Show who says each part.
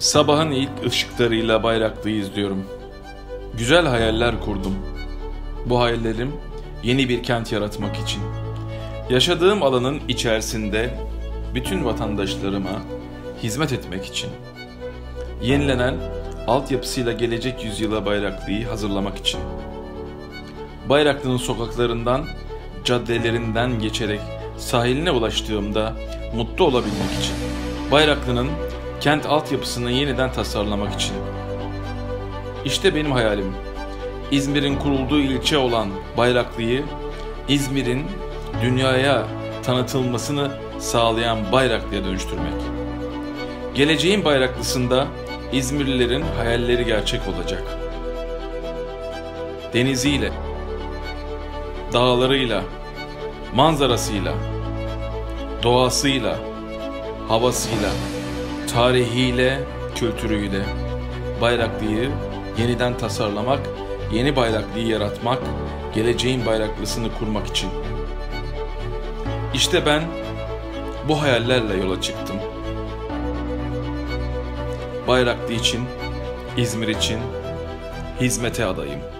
Speaker 1: Sabahın ilk ışıklarıyla bayraklığı izliyorum. Güzel hayaller kurdum. Bu hayallerim yeni bir kent yaratmak için. Yaşadığım alanın içerisinde bütün vatandaşlarıma hizmet etmek için. Yenilenen altyapısıyla gelecek yüzyıla bayraklıyı hazırlamak için. Bayraklı'nın sokaklarından, caddelerinden geçerek sahiline ulaştığımda mutlu olabilmek için. Bayraklı'nın kent altyapısını yeniden tasarlamak için. İşte benim hayalim. İzmir'in kurulduğu ilçe olan Bayraklı'yı İzmir'in dünyaya tanıtılmasını sağlayan Bayraklı'ya dönüştürmek. Geleceğin Bayraklısında İzmirlilerin hayalleri gerçek olacak. Deniziyle, dağlarıyla, manzarasıyla, doğasıyla, havasıyla, tarihiyle, kültürüyle Bayraklı'yı yeniden tasarlamak, yeni Bayraklı'yı yaratmak, geleceğin Bayraklısını kurmak için. İşte ben bu hayallerle yola çıktım. Bayraklı için, İzmir için hizmete adayım.''